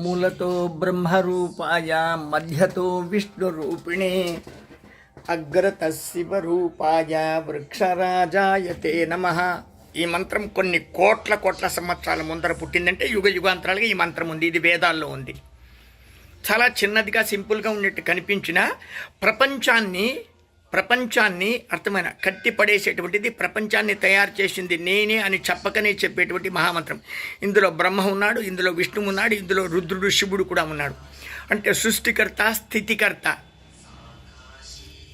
మూలతో బ్రహ్మరూపాయ మధ్యతో విష్ణురూపిణే అగ్రత శివరూపాయ వృక్షరాజాయతే నమ. ఈ మంత్రం కొన్ని కోట్ల కోట్ల సంవత్సరాల ముందర పుట్టిందంటే యుగ యుగాంతరాలుగా ఈ మంత్రం ఉంది ఇది వేదాల్లో ఉంది. చాలా చిన్నదిగా సింపుల్గా ఉన్నట్టు కనిపించిన ప్రపంచాన్ని ప్రపంచాన్ని అర్థమైన కట్టి పడేసేటువంటిది ప్రపంచాన్ని తయారు చేసింది నేనే అని చెప్పకనే చెప్పేటువంటి మహామంత్రం. ఇందులో బ్రహ్మ ఉన్నాడు ఇందులో విష్ణువు ఉన్నాడు ఇందులో రుద్రుడు శివుడు కూడా ఉన్నాడు. అంటే సృష్టికర్త స్థితికర్త.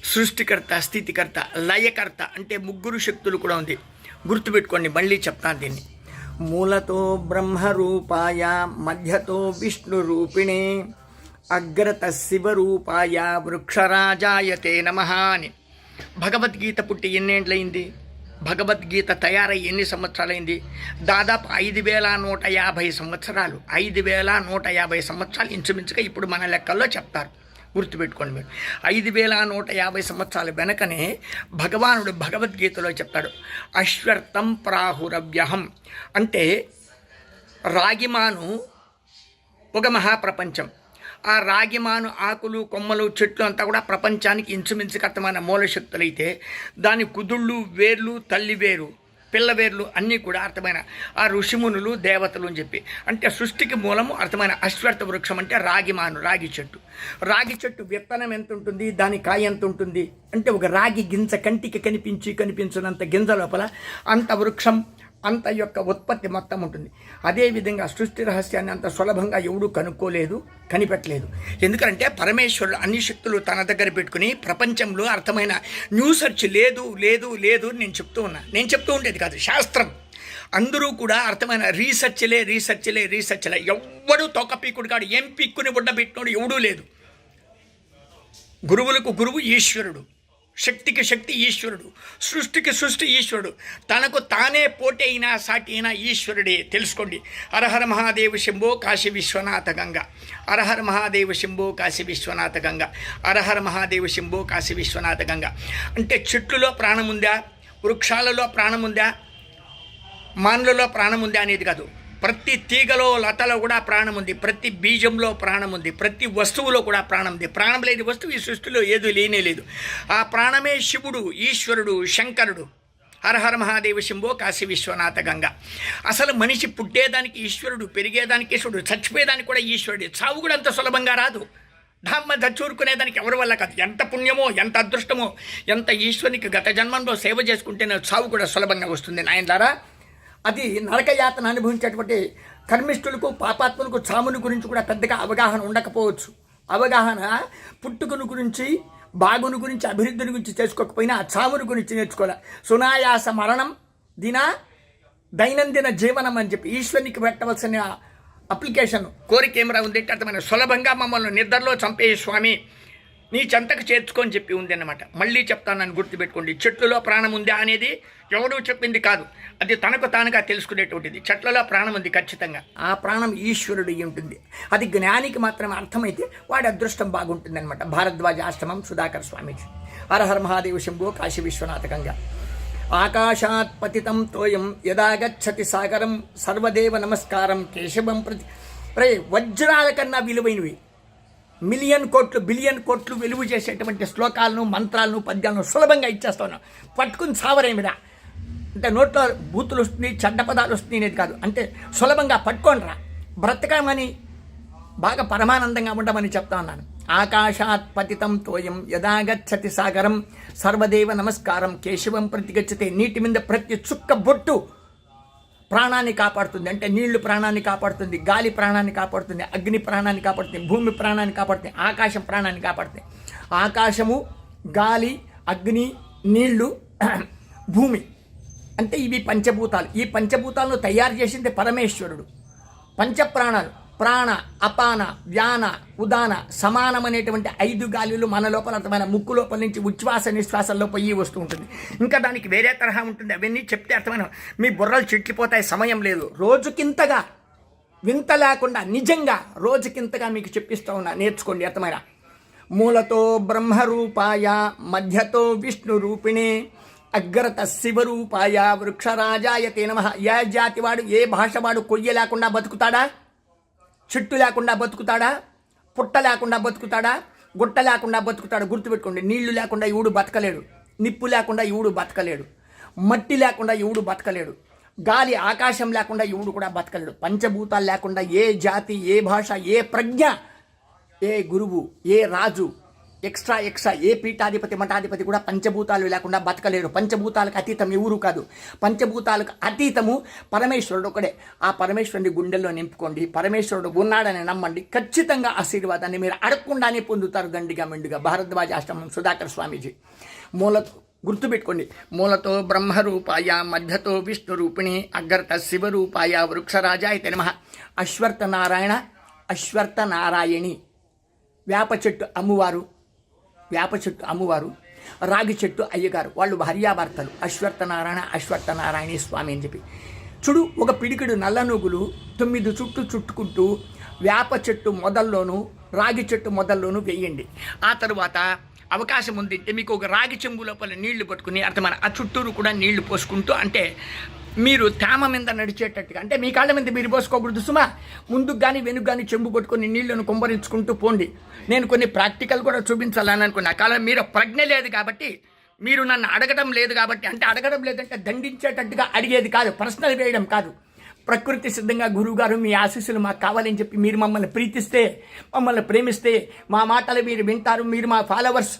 సృష్టికర్త స్థితికర్త లయకర్త అంటే ముగ్గురు శక్తులు కూడా ఉంది. గుర్తుపెట్టుకోండి మళ్ళీ చెప్తాను దీన్ని. మూలతో బ్రహ్మరూపాయ మధ్యతో విష్ణు రూపిణే అగ్రత శివరూపాయ వృక్షరాజాయతే నమ అని. భగవద్గీత పుట్టి ఎన్నేండ్లయింది? భగవద్గీత తయారై ఎన్ని సంవత్సరాలైంది? దాదాపు ఐదు వేల నూట యాభై సంవత్సరాలు. ఐదు వేల నూట యాభై సంవత్సరాలు ఇంచుమించుగా ఇప్పుడు మన లెక్కల్లో చెప్తారు. గుర్తుపెట్టుకోండి మీరు. ఐదు వేల నూట యాభై సంవత్సరాల వెనకనే భగవానుడు భగవద్గీతలో చెప్తాడు. అశ్వర్థం ప్రాహురవ్యహం. అంటే రాగిమాను ఒక మహాప్రపంచం. ఆ రాగిమాను ఆకులు కొమ్మలు చెట్లు అంతా కూడా ప్రపంచానికి ఇంచుమించుకు అర్థమైన మూలశక్తులైతే దాని కుదుళ్ళు వేర్లు తల్లి వేరు పిల్ల వేర్లు అన్నీ కూడా అర్థమైన ఆ ఋషిమునులు దేవతలు అని చెప్పి. అంటే సృష్టికి మూలము అర్థమైన అశ్వర్థ వృక్షం అంటే రాగిమాను రాగి చెట్టు. రాగి చెట్టు విత్తనం ఎంత ఉంటుంది దాని కాయ ఎంత ఉంటుంది? అంటే ఒక రాగి గింజ కంటికి కనిపించి కనిపించినంత గింజ లోపల అంత వృక్షం అంత యొక్క ఉత్పత్తి మొత్తం ఉంటుంది. అదేవిధంగా సృష్టి రహస్యాన్ని అంత సులభంగా ఎవడూ కనుక్కోలేదు కనిపెట్టలేదు. ఎందుకంటే పరమేశ్వరుడు అన్ని శక్తులు తన దగ్గర పెట్టుకుని ప్రపంచంలో అర్థమైన న్యూ సెర్చ్ లేదు లేదు లేదు నేను చెప్తూ ఉన్నా. నేను చెప్తూ ఉండేది కాదు శాస్త్రం. అందరూ కూడా అర్థమైన రీసెర్చ్లే రీసెర్చ్లే రీసెర్చ్లే ఎవ్వడు తొక్క పీకుడు కాడు ఏం పీక్కుని బుడ్డ ఎవడూ లేదు. గురువులకు గురువు ఈశ్వరుడు. శక్తికి శక్తి ఈశ్వరుడు సృష్టికి సృష్టి ఈశ్వరుడు. తనకు తానే పోటీ అయినా సాటి అయినా ఈశ్వరుడే. తెలుసుకోండి. అరహర మహాదేవ శంభో కాశీ విశ్వనాథ గంగ. అరహర మహాదేవ శంభో కాశీ విశ్వనాథ గంగ. అరహర మహాదేవ శంభో కాశీ విశ్వనాథ గంగ. అంటే చెట్లులో ప్రాణం ఉందా? వృక్షాలలో ప్రాణం ఉందా? మాన్లలో ప్రాణం ఉందా అనేది కాదు. ప్రతి తీగలో లతలో కూడా ప్రాణం ఉంది. ప్రతి బీజంలో ప్రాణం ఉంది. ప్రతి వస్తువులో కూడా ప్రాణం ఉంది. ప్రాణం లేని వస్తువు ఈ సృష్టిలో ఏది లేనే లేదు. ఆ ప్రాణమే శివుడు ఈశ్వరుడు శంకరుడు. హరహర మహాదేవ శంభో కాశీ విశ్వనాథ గంగ. అసలు మనిషి పుట్టేదానికి ఈశ్వరుడు పెరిగేదానికి ఈశ్వరుడు చచ్చిపోయేదానికి కూడా ఈశ్వరుడు. చావు కూడా అంత సులభంగా రాదు. ధామ్మ దచ్చూరుకునేదానికి ఎవరి వల్ల కాదు. ఎంత పుణ్యమో ఎంత అదృష్టమో ఎంత ఈశ్వరునికి గత జన్మంలో సేవ చేసుకుంటేనే చావు కూడా సులభంగా వస్తుంది. నాయన ద్వారా అది నరకయాతన అనుభవించేటువంటి కర్మిష్ఠులకు పాపాత్ములకు చాముని గురించి కూడా పెద్దగా అవగాహన ఉండకపోవచ్చు. అవగాహన పుట్టుకుని గురించి బాగుని గురించి అభివృద్ధిని గురించి చేసుకోకపోయినా ఆ చావుని గురించి నేర్చుకోవాలి. సునాయాస మరణం దిన దైనందిన జీవనం అని చెప్పి ఈశ్వరునికి పెట్టవలసిన అప్లికేషన్ కోరిక ఏమరా ఉంది అర్థమైన సులభంగా మమ్మల్ని నిద్రలో చంపే స్వామి. నీ చెంతకు చేర్చుకొని చెప్పి ఉంది అనమాట మళ్ళీ చెప్తాను నన్ను గుర్తుపెట్టుకోండి. చెట్లలో ప్రాణం ఉందా అనేది ఎవడూ చెప్పింది కాదు. అది తనకు తానుగా తెలుసుకునేటువంటిది. చెట్లలో ప్రాణం ఉంది ఖచ్చితంగా. ఆ ప్రాణం ఈశ్వరుడు ఉంటుంది. అది జ్ఞానికి మాత్రం అర్థమైతే వాడి అదృష్టం బాగుంటుంది అనమాట భారద్వాజ ఆశ్రమం సుధాకర్ స్వామీజీ. హరహర మహాదేవ శంభో కాశీ విశ్వనాథకంగా ఆకాశాత్ పతితం తోయం యదా గచ్చతి సాగరం. సర్వదేవ నమస్కారం కేశవం ప్రతి రే వజ్రాల కన్నా విలువైనవి. మిలియన్ కోట్లు బిలియన్ కోట్లు వెలుగు చేసేటువంటి శ్లోకాలను మంత్రాలను పద్యాలను సులభంగా ఇచ్చేస్తాను. పట్టుకుని సావరేమిరా అంటే నోట్లో బూతులు వస్తుంది చెడ్డ పదాలు వస్తుంది అనేది కాదు. అంటే సులభంగా పట్టుకోండిరా బ్రతకమని బాగా పరమానందంగా ఉండమని చెప్తా ఉన్నాను. ఆకాశాత్ పతితం తోయం యదాగచ్చతి సాగరం. సర్వదేవ నమస్కారం. కేశవం ప్రతిగచ్చతే. నీటి మీద ప్రతి చుక్క బొట్టు. ప్రాణాన్ని కాపాడుతుంది. అంటే నీళ్ళు ప్రాణాన్ని కాపాడుతుంది గాలి ప్రాణాన్ని కాపాడుతుంది అగ్ని ప్రాణాన్ని కాపాడుతుంది భూమి ప్రాణాన్ని కాపాడుతుంది ఆకాశం ప్రాణాన్ని కాపాడుతుంది. ఆకాశము గాలి అగ్ని నీళ్ళు భూమి. అంటే ఇవి పంచభూతాలు. ఈ పంచభూతాలను తయారు చేసింది పరమేశ్వరుడు. పంచప్రాణాలు. ప్రాణ అపాన వ్యాన ఉదాన సమానమైనటువంటి ఐదు గాలిలు మన లోపల అర్థమైన ముక్కు లోపల నుంచి ఉచ్ఛ్వాస నిశ్వాసంలో పోయి వస్తూ ఉంటుంది. ఇంకా దానికి వేరే తరహా ఉంటుంది. అవన్నీ చెప్తే అర్థమైన మీ బుర్రలు చిట్లిపోతాయి సమయం లేదు. రోజుకింతగా వింత లేకుండా నిజంగా రోజుకింతగా మీకు చెప్పిస్తూ ఉన్నా. నేర్చుకోండి అర్థమైన. మూలతో బ్రహ్మరూపాయ మధ్యతో విష్ణు రూపిణే అగ్రత శివరూపాయ వృక్షరాజాయ తే నమ. ఏ జాతివాడు ఏ భాషవాడు కొయ్య లేకుండా బతుకుతాడా? చెట్టు లేకుండా బతుకుతాడా? పుట్ట లేకుండా బతుకుతాడా? గుట్ట లేకుండా బతుకుతాడు? గుర్తుపెట్టుకోండి నీళ్ళు లేకుండా ఇవుడు బతకలేడు. నిప్పు లేకుండా ఇవుడు బతకలేడు. మట్టి లేకుండా ఇవుడు బతకలేడు. గాలి ఆకాశం లేకుండా ఇవుడు కూడా బతకలేడు. పంచభూతాలు లేకుండా ఏ జాతి ఏ భాష ఏ ప్రజ్ఞ ఏ గురువు ఏ రాజు ఎక్స్ట్రా ఎక్స్ట్రా ఏ పీఠాధిపతి మఠాధిపతి కూడా పంచభూతాలు లేకుండా బతకలేరు. పంచభూతాలకు అతీతం ఎవరు కాదు. పంచభూతాలకు అతీతము పరమేశ్వరుడు ఒకడే. ఆ పరమేశ్వరుని గుండెల్లో నింపుకోండి. పరమేశ్వరుడు ఉన్నాడని నమ్మండి. ఖచ్చితంగా ఆశీర్వాదాన్ని మీరు అడగకుండానే పొందుతారు దండిగా మెండుగా. భారద్వాజ ఆశ్రమం సుధాకర్ స్వామీజీ. మూలతో గుర్తుపెట్టుకోండి. మూలతో బ్రహ్మరూపాయ మధ్యతో విష్ణు రూపిణి అగ్రత శివరూపాయ వృక్షరాజాయ నమ. అశ్వర్థ నారాయణ అశ్వర్థ నారాయణి వేప చెట్టు అమ్మువారు. వేప చెట్టు అమ్మవారు రాగి చెట్టు అయ్యగారు వాళ్ళు భార్యాభర్తలు. అశ్వర్థ నారాయణ అశ్వర్థ స్వామి అని చెప్పి. చూడు ఒక పిడికిడు నల్ల నువ్వులు తొమ్మిది చుట్టూ చుట్టుకుంటూ వేప చెట్టు మొదల్లోనూ రాగి చెట్టు మొదల్లోనూ వేయండి. ఆ తరువాత అవకాశం ఉంది మీకు ఒక రాగి చెంబు లోపల నీళ్ళు పట్టుకుని అర్థమైన ఆ చుట్టూరు కూడా నీళ్ళు పోసుకుంటూ అంటే మీరు తేమ మీద నడిచేటట్టుగా. అంటే మీ కాళ్ళ మీద మీరు పోసుకోకూడదు సుమా. ముందుకు కానీ వెనుక కానీ చెంబు కొట్టుకొని నీళ్ళను కుంభరించుకుంటూ పోండి. నేను కొన్ని ప్రాక్టికల్ కూడా చూపించాలని అనుకున్నా. కాలం మీరు ప్రజ్ఞ లేదు కాబట్టి మీరు నన్ను అడగడం లేదు కాబట్టి అంటే అడగడం లేదంటే దండించేటట్టుగా అడిగేది కాదు. ప్రశ్నలు వేయడం కాదు. ప్రకృతి సిద్ధంగా గురువుగారు మీ ఆశీస్సులు మాకు కావాలని చెప్పి మీరు మమ్మల్ని ప్రీతిస్తే మమ్మల్ని ప్రేమిస్తే మా మాటలు మీరు వింటారు మీరు మా ఫాలోవర్స్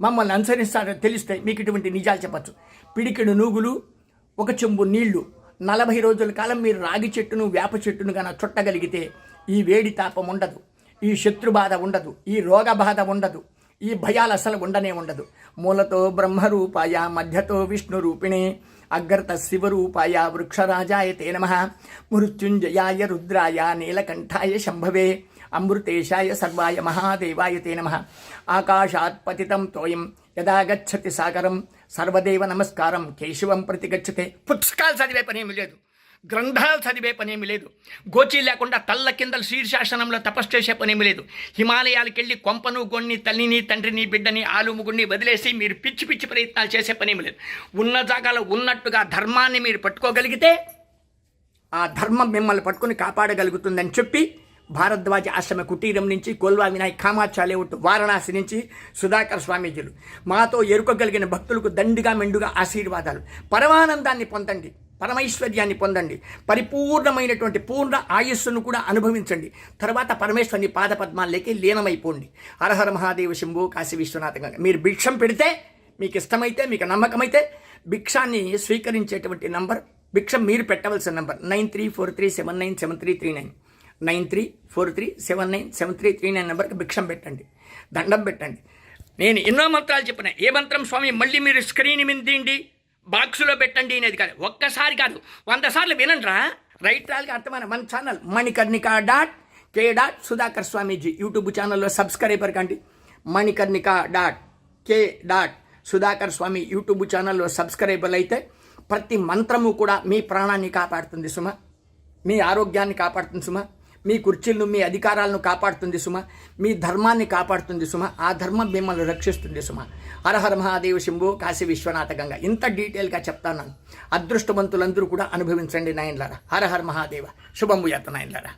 మమ్మల్ని అనుసరిస్తారని తెలిస్తే మీకు ఇటువంటి నిజాలు చెప్పచ్చు. పిడికిడు నూగులు ఒక చెంబు నీళ్ళు. నలభై రోజుల కాలం మీరు రాగి చెట్టును వేప చెట్టును కనుక చుట్టగలిగితే ఈ వేడి తాపం ఉండదు. ఈ శత్రు బాధ ఉండదు. ఈ రోగ బాధ ఉండదు. ఈ భయాలు అసలు ఉండనే ఉండదు. మూలతో బ్రహ్మరూపాయ మధ్యతో విష్ణు రూపిణి అగ్రత శివరూపాయ వృక్షరాజాయ తే నమ. మృత్యుంజయాయ రుద్రాయ నీలకంఠాయ శంభవే. అమృతేశాయ సర్వాయ మహాదేవాయ తే నమ. ఆకాశాత్ పతితం తోయం యదా గచ్చతి సాగరం సర్వదేవ నమస్కారం కేశవం ప్రతి గచ్చతే. పుస్తకాలు చదివే పనేమి లేదు. గ్రంథాలు చదివే పనేమి లేదు. గోచి లేకుండా తల్ల కింద శీర్షాసనంలో తపస్సు చేసే పనేమి లేదు. హిమాలయాలకు వెళ్ళి కొంపను గొన్ని తల్లిని తండ్రిని బిడ్డని ఆలుముగుడిని వదిలేసి మీరు పిచ్చి పిచ్చి ప్రయత్నాలు చేసే పనేమి లేదు. ఉన్న జాగాలో ఉన్నట్టుగా ధర్మాన్ని మీరు పట్టుకోగలిగితే ఆ ధర్మం మిమ్మల్ని పట్టుకుని కాపాడగలుగుతుందని చెప్పి భారద్వాజ ఆశ్రమ కుటీరం నుంచి కోల్వా వినాయక్ కామాక్ష వారణాసి నుంచి సుధాకర్ స్వామీజీలు. మాతో ఎరుకగలిగిన భక్తులకు దండిగా మెండుగా ఆశీర్వాదాలు. పరమానందాన్ని పొందండి. పరమైశ్వర్యాన్ని పొందండి. పరిపూర్ణమైనటువంటి పూర్ణ ఆయుస్సును కూడా అనుభవించండి. తర్వాత పరమేశ్వరుని పాదపద్మాల్లోకి లీనమైపోండి. హరహర మహాదేవ శంభు కాశీ విశ్వనాథంగా మీరు భిక్షం పెడితే మీకు ఇష్టమైతే మీకు నమ్మకమైతే భిక్షాన్ని స్వీకరించేటువంటి నంబర్ భిక్షం మీరు పెట్టవలసిన number nine three four three seven nine seven three three nine. Nine three four three seven nine seven three three nine నెంబర్కి భిక్షం పెట్టండి దండం పెట్టండి. నేను ఎన్నో మంత్రాలు చెప్పిన ఏ మంత్రం స్వామి మళ్ళీ మీరు స్క్రీన్ మీద బాక్సులో పెట్టండి అనేది కాదు ఒక్కసారి కాదు వంద సార్లు వినండిరా. రైట్ రాళ్ళకి అర్థమైన మన channel Manikarnika dot K dot Sudhakar Swamiji YouTube ఛానల్లో సబ్స్క్రైబర్ కండి. Manikarnika dot K dot Sudhakar Swami YouTube ఛానల్లో సబ్స్క్రైబర్లు అయితే ప్రతి మంత్రము కూడా మీ ప్రాణాన్ని కాపాడుతుంది సుమ మీ ఆరోగ్యాన్ని కాపాడుతుంది సుమ. మీ కుర్చీలను మీ అధికారాలను కాపాడుతుంది సుమ. మీ ధర్మాన్ని కాపాడుతుంది సుమ. ఆ ధర్మం మిమ్మల్ని రక్షిస్తుంది సుమ. హరహర మహాదేవ శంభు కాశీ విశ్వనాథ గంగ. ఇంత డీటెయిల్గా చెప్తాను అదృష్టవంతులందరూ కూడా అనుభవించండి నాయన్లారా. హరహర మహాదేవ. శుభంబు యాత నాయన్లారా.